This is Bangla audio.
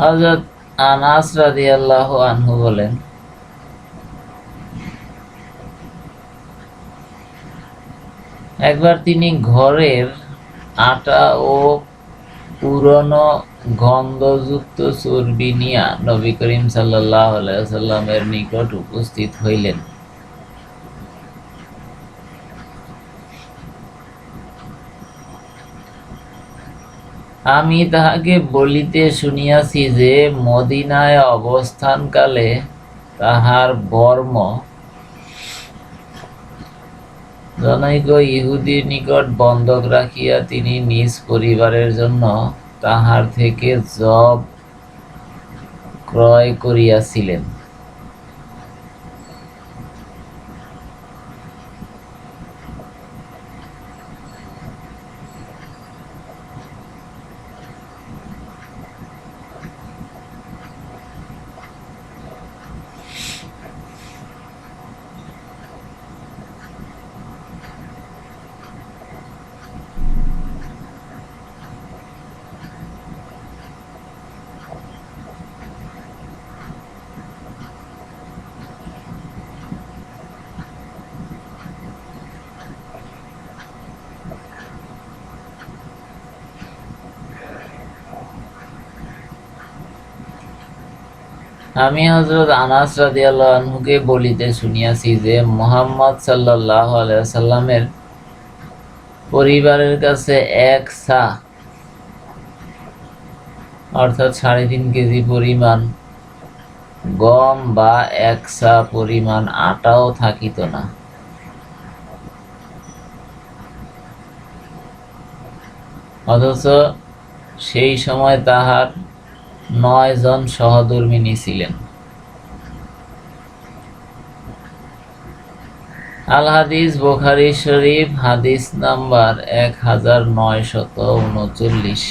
হজরত আনাস রাদিয়াল্লাহু আনহু বলেন, একবার তিনি ঘরের আটা ও পুরনো গন্ধযুক্ত চর্বি নিয়া নবী করিম সাল্লাহ সাল্লামের নিকট উপস্থিত হইলেন। আমি তাহাকে বলিতে শুনিয়াছি যে, মদিনায় অবস্থানকালে তাহার বর্ম জনৈক ইহুদির নিকট বন্ধক রাখিয়া তিনি নিজ পরিবারের জন্য তাহার থেকে জব ক্রয় করিয়াছিলেন। আমি হজরত আনাস আনহুকে বলিতে শুনিয়াছি যে, মোহাম্মদ সাল্লাল্লাহু আলাইহি সাল্লামের পরিবারের কাছে এক সা অর্থাৎ সাড়ে তিন কেজি পরিমাণ গম বা এক সা পরিমাণ আটাও থাকিত না। অথচ সেই সময় তাহার নয় জন সহধর্মিনী ছিলেন আল হাদিস বোখারি শরীফ, হাদিস নাম্বার এক হাজার নয় শত উনচল্লিশ।